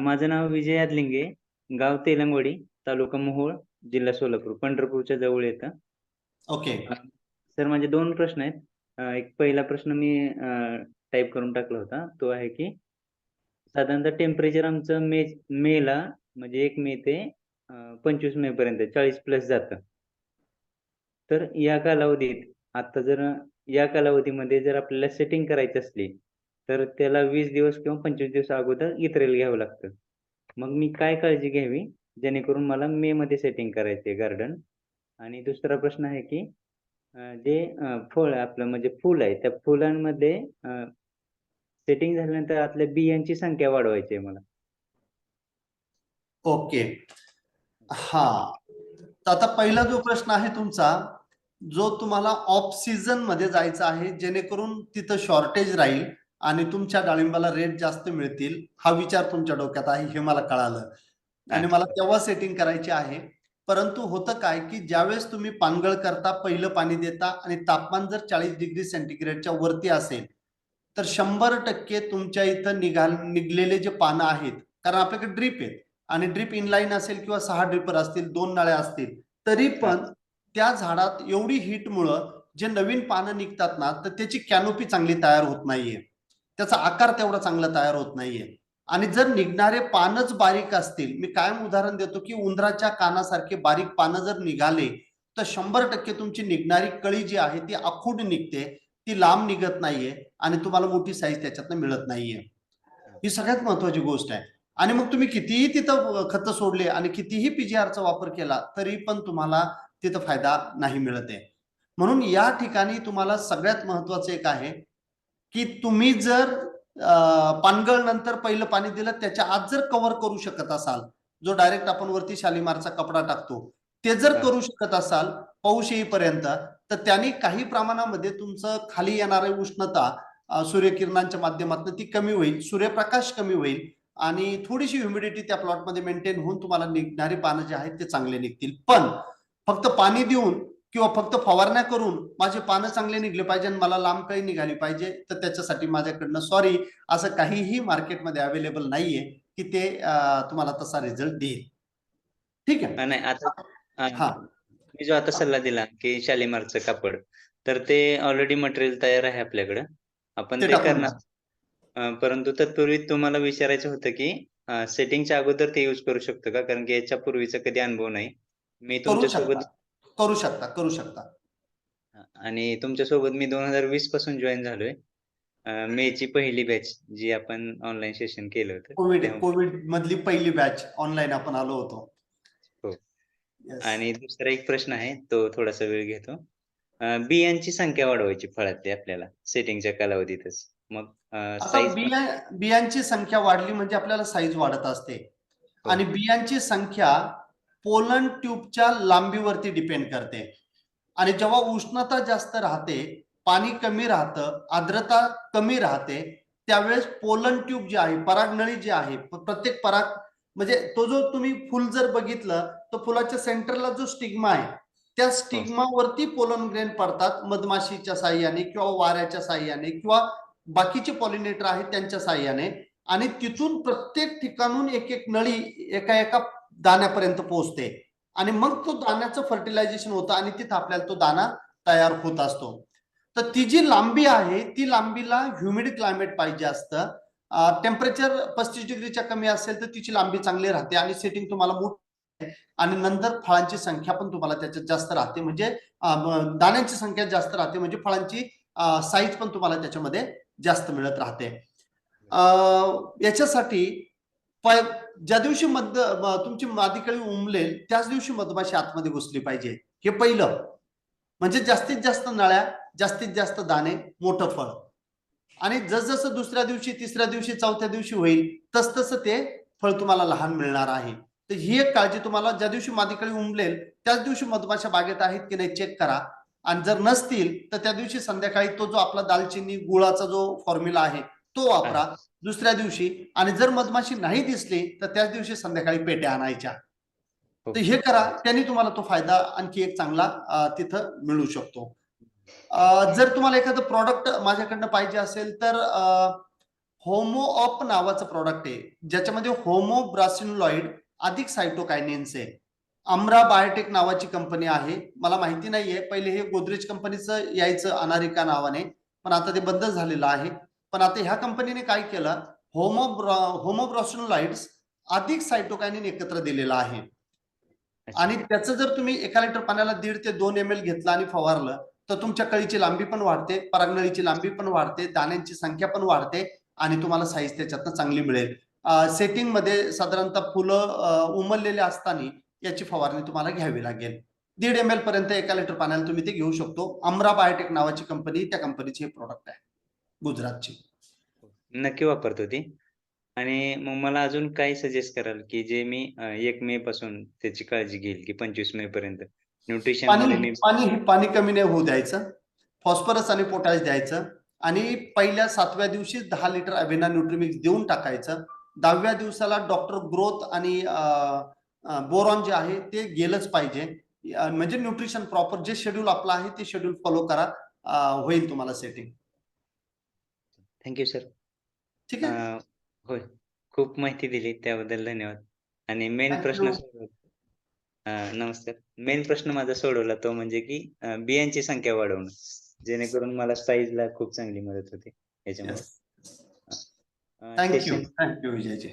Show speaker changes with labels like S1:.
S1: माझं नाव विजय यादलिंगे गाव तेलंगवाडी तालुका मोहोळ जिल्हा सोलापूर पंढरपूरच्या जवळ येतं.
S2: ओके.
S1: सर माझे दोन प्रश्न आहेत. एक पहिला प्रश्न मी टाईप करून टाकला होता. तो आहे की साधारणतः टेम्परेचर आमचं मे मेला म्हणजे एक मे ते पंचवीस मे पर्यंत चाळीस प्लस जातं. तर या कालावधीत आता जर या कालावधीमध्ये जर आपल्याला सेटिंग करायची असली तर त्याला वीस दिवस किंवा पंचवीस दिवस अगोदर इतरेल घ्यावं लागतं. मग मी काय काळजी घ्यावी? जेणेकरून मला मे मध्ये सेटिंग करायचे गार्डन आणि दुसरा प्रश्न आहे की जे फळ आपलं म्हणजे फुल आहे त्या फुलांमध्ये सेटिंग झाल्यानंतर आतल्या बियांची संख्या वाढवायची आहे मला.
S2: ओके. हा. आता पहिला जो प्रश्न आहे तुमचा जो तुम्हाला ऑफ सीझनमध्ये जायचा आहे जेणेकरून तिथं शॉर्टेज राहील. आणि तुमच्या डाळिंबाला रेट जास्त मिळतील हा विचार तुमच्या डोक्यात आहे हे मला कळालं. आणि मला तेव्हा सेटिंग करायची आहे परंतु होतं काय की ज्यावेळेस तुम्ही पानगळ करता पहिलं पाणी देता आणि तापमान जर चाळीस डिग्री सेंटीग्रेडच्या वरती असेल तर शंभर टक्के तुमच्या इथं निघाल निघलेले जे पानं आहेत कारण आपल्याकडे ड्रीप आहेत आणि ड्रीप इनलाईन असेल किंवा सहा ड्रिपर असतील दोन नळ्या असतील तरी पण त्या झाडात एवढी हीट मुळे जे नवीन पानं निघतात ना तर त्याची कॅनोपी चांगली तयार होत नाहीये. त्याचा आकार तेवढा चांगला तयार होत नाहीये. आणि जर निघणारे पानच बारीक असतील मी कायम उदाहरण देतो की उंदराच्या कानासारखे बारीक पानं जर निघाले तर शंभर टक्के तुमची निघणारी कळी जी आहे ती आखूड निघते ती लांब निघत नाहीये आणि तुम्हाला मोठी साईज त्याच्यातनं मिळत नाहीये. ही सगळ्यात महत्वाची गोष्ट आहे. आणि मग तुम्ही कितीही तिथं खतं सोडले आणि कितीही पीजीआरचा वापर केला तरी पण तुम्हाला तिथं फायदा नाही मिळत आहे. म्हणून या ठिकाणी तुम्हाला सगळ्यात महत्वाचं एक आहे की तुम्ही जर पानगळ नंतर पहिलं पाणी दिलं त्याच्या आत जर कव्हर करू शकत असाल जो डायरेक्ट आपण वरती शालिमारचा कपडा टाकतो ते जर. करू शकत असाल पाऊस येईपर्यंत तर त्यांनी काही प्रमाणामध्ये तुमचं खाली येणारी उष्णता सूर्यकिरणांच्या माध्यमातून ती कमी होईल सूर्यप्रकाश कमी होईल आणि थोडीशी ह्युमिडिटी त्या प्लॉटमध्ये मेंटेन होऊन तुम्हाला निघणारी पानं जे आहेत ते चांगले निघतील पण फक्त पाणी देऊन किंवा फक्त फवारण्या करून माझे पानं चांगले निघले पाहिजे आणि मला लांब काही निघाली पाहिजे तर त्याच्यासाठी माझ्याकडनं सॉरी असं काहीही मार्केटमध्ये अवेलेबल नाहीये की ते तुम्हाला तसा रिझल्ट देईल. ठीक आहे?
S1: नाही आता
S2: हा.
S1: मी जो आता सल्ला दिला की शालिमारचं कापड तर ते ऑलरेडी मटेरियल तयार आहे आपल्याकडं. आपण
S2: ते
S1: करणार. परंतु तत्पूर्वी तुम्हाला विचारायचं होतं की सेटिंगच्या अगोदर ते यूज करू शकतो का? कारण की याच्या पूर्वीचा कधी अनुभव नाही. मी
S2: करू
S1: तुमच्यासोबत
S2: शकता. करू शकता करू शकता.
S1: आणि तुमच्यासोबत मी दोन हजार वीसपासून जॉईन झालोय. अं, मेची पहिली बॅच जी आपण ऑनलाईन सेशन केलं होतं.
S2: कोविड
S1: तेव्हा-
S2: कोविड मधली पहिली बॅच ऑनलाईन आपण आलो होतो.
S1: हो.
S2: Yes.
S1: आणि दुसरा एक प्रश्न आहे तो थोडासा वेळ घेतो. अं, बियांची संख्या वाढवायची फळातली आपल्याला सेटिंगच्या कालावधीतच. मग
S2: आता
S1: साईज
S2: बिया बियांची संख्या वाढली म्हणजे आपल्याला साईज वाढत असते.
S1: हो.
S2: आणि बियांची संख्या पोलन ट्यूबच्या लांबीवरती डिपेंड करते. आणि जेव्हा उष्णता जास्त राहते पाणी कमी राहतं आर्द्रता कमी राहते त्यावेळेस पोलन ट्यूब जी आहे परागनळी जी आहे प्रत्येक पराग म्हणजे तो जो तुम्ही फुल जर बघितलं तर फुलाच्या सेंटरला जो स्टिग्मा आहे त्या स्टिग्मावरती पोलन ग्रेन पडतात मधमाशीच्या साह्याने किंवा वाऱ्याच्या साह्याने किंवा बाकीचे पॉलिनेटर आहेत त्यांच्या साह्याने. आणि तिथून प्रत्येक ठिकाणून एक एक नळी एका एका दाण्यापर्यंत पोहोचते. आणि मग तो दाण्याचं फर्टिलायझेशन होतं आणि तिथं आपल्याला तो दाणा तयार होत असतो. तर ती जी लांबी आहे ती लांबीला ह्युमिड क्लायमेट पाहिजे असतं. टेम्परेचर पस्तीस डिग्रीच्या कमी असेल तर तिची लांबी चांगली राहते आणि सेटिंग तुम्हाला मोठी आणि नंतर फळांची संख्या पण तुम्हाला त्याच्यात जास्त राहते. म्हणजे दाण्यांची संख्या जास्त राहते. म्हणजे फळांची साईज पण तुम्हाला त्याच्यामध्ये जास्त मिळत राहते. याच्यासाठी ज्या दिवशी मध तुमची मादीकळी उमलेल त्याच दिवशी मधमाशी आतमध्ये घुसली पाहिजे. हे पहिलं. म्हणजे जास्तीत जास्त नळ्या जास्तीत जास्त दाणे मोठं फळ. आणि जसजसं दुसऱ्या दिवशी तिसऱ्या दिवशी चौथ्या दिवशी होईल तस तसं ते फळ तुम्हाला लहान मिळणार आहे. तर ही एक काळजी तुम्हाला ज्या दिवशी मादीकळी उमलेल त्याच दिवशी मधमाशा बागेत आहेत की नाही चेक करा. आणि जर नसतील तर त्या दिवशी संध्याकाळी तो जो आपला दालचिनी गुळाचा जो फॉर्म्युला आहे तो वापरा दुसऱ्या दिवशी. आणि जर मधमाशी नाही दिसली तर त्याच दिवशी संध्याकाळी पेट्या आणायच्या. तर हे करा त्यांनी तुम्हाला तो फायदा आणखी एक चांगला तिथं मिळू शकतो. जर तुम्हाला एखादं प्रॉडक्ट माझ्याकडनं पाहिजे असेल तर होमो अप नावाचं प्रॉडक्ट आहे. ज्याच्यामध्ये होमो ब्रासिनलॉइड अधिक सायटोकायनिन्स आहे. अमरा बायोटेक नावाची कंपनी आहे. मला माहिती नाहीये. पहिले हे गोदरेज कंपनीचं यायचं अनारिका नावाने. पण आता ते बंद झालेलं आहे. पण आता ह्या कंपनीने काय केलं? होमो होमोब्रॉसिनोलाइड्स अधिक सायटोकायनिन एकत्र दिलेलं आहे. आणि त्याचं जर तुम्ही एका लिटर पाण्याला दीड ते दोन एम एल घेतलं आणि फवारलं तर तुमच्या कळीची लांबी पण वाढते परागनळीची लांबी पण वाढते दाण्यांची संख्या पण वाढते आणि तुम्हाला साईज त्याच्यातनं चांगली मिळेल. सेटिंगमध्ये साधारणतः फुलं उमललेले असताना याची फवारणी तुम्हाला घ्यावी लागेल. दीड एम एल पर्यंत एका लिटर पाण्याला तुम्ही ते घेऊ शकतो. अमरा बायोटेक नावाची कंपनी त्या कंपनीचे हे प्रोडक्ट आहे. गुजरातची.
S1: नक्की वापरतो ती. आणि मग मला अजून काय सजेस्ट कराल की जे मी एक मे पासून त्याची काळजी घेईल की पंचवीस मे पर्यंत. न्यूट्रिशन
S2: पाणी पाणी कमी नाही होऊ द्यायचं. फॉस्फरस आणि पोटॅश द्यायचं. आणि पहिल्या सातव्या दिवशी दहा लिटर अवेना न्यूट्रिमिक्स देऊन टाकायचं. दहाव्या दिवसाला डॉक्टर ग्रोथ आणि बोरॉन जे आहे ते गेलंच पाहिजे. म्हणजे न्यूट्रिशन प्रॉपर जे शेड्यूल आपलं आहे ते शेड्यूल फॉलो करा. होईल तुम्हाला सेटिंग
S1: थँक्यू सर
S2: ठीक आहे.
S1: होय. खूप माहिती दिली त्याबद्दल धन्यवाद. आणि मेन प्रश्न नमस्कार. मेन प्रश्न माझा सोडवला तो म्हणजे की बियांची संख्या वाढवणं. जेणेकरून मला साईजला खूप चांगली मदत होते. याच्यामुळे.
S2: Thank you thank you Vijayji